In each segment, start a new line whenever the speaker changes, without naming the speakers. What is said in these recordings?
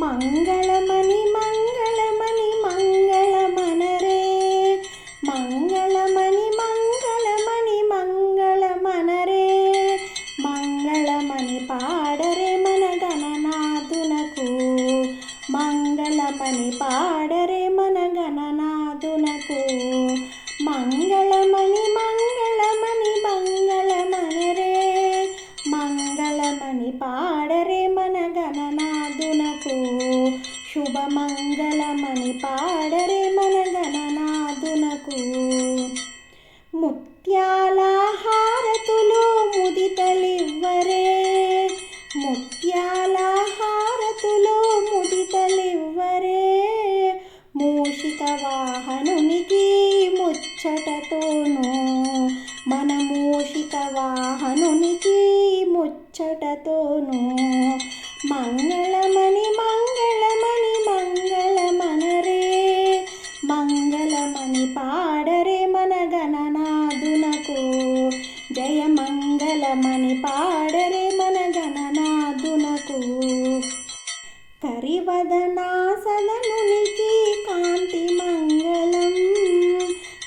మంగళమణి మంగళమణి మంగళమనరే మంగళమణి మంగళమణి మంగళమనరే మంగళమణి పాడరే మన గణనాథునకు మంగళమణి పాడరే మన గణనాథునకు మంగళమణి మంగళమణి మంగళమనరే మంగళమణి పా శుభమంగళమని పాడరే మన గణనాథునకు ముత్యాల హారతులు ముదితలివ్వరే. ముత్యాల హారతులు ముదితలివ్వరే. మూషిక వాహనునికి ముచ్చటతోనూ. మన మూషిక వాహనునికి ముచ్చటతోనూ. మంగళమని పాడరే మన గణనాథునకు కరివదనా సదనునికి కాంతి మంగళం.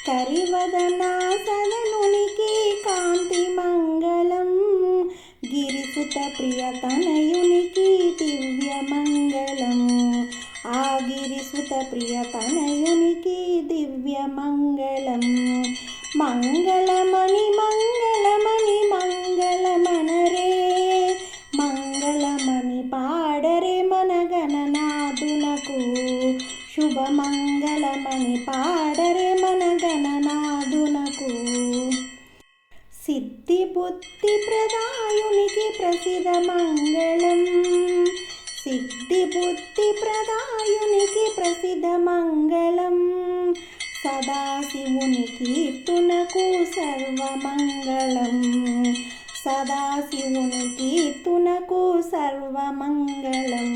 కరివదనా సదనునికి కాంతి మంగళం. గిరిసుత ప్రియతనయునికి దివ్య మంగళం. ఆ గిరిసుత ప్రియతన మంగళమణి పాడరే మన గణనాథునకు. సిద్ధి బుద్ధి ప్రదాయునికి ప్రసిద్ధ మంగళం. సిద్ధి బుద్ధి ప్రదాయునికి ప్రసిద్ధ మంగళం. సదాశివుని కీర్తునకు సర్వమంగళం. సదాశివుని కీర్తునకు సర్వమంగళం.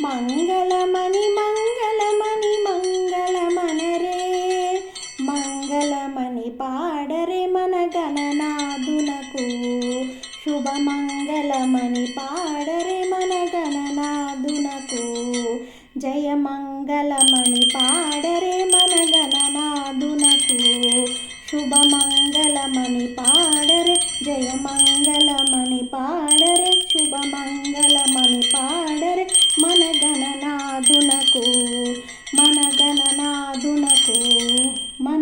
మంగళమణి మంగళ మంగళమని పాడరే మన గణనాదునకు శుభమంగళమని పాడరే మన గణనాదునకు జయమంగళమని పాడరే మన గణనాదునకు శుభమంగళమని పాడరే జయమంగళమని పాడరే శుభమంగళమని పాడరే మన గణనాదునకు మన గణనాదునకు మన